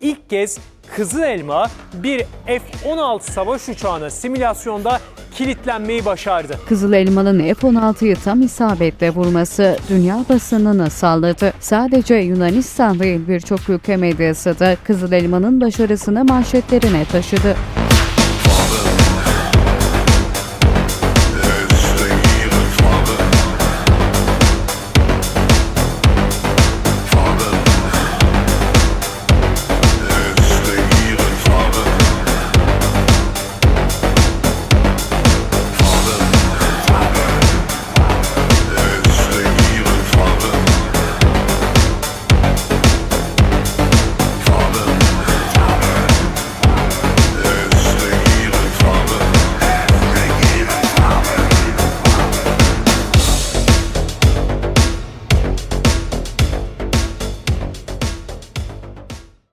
ilk kez Kızıl Elma bir F-16 savaş uçağına simülasyonda kilitlenmeyi başardı. Kızıl Elma'nın F-16'yı tam isabetle vurması dünya basınını salladı. Sadece Yunanistan değil birçok ülke medyası da Kızıl Elma'nın başarısını manşetlerine taşıdı.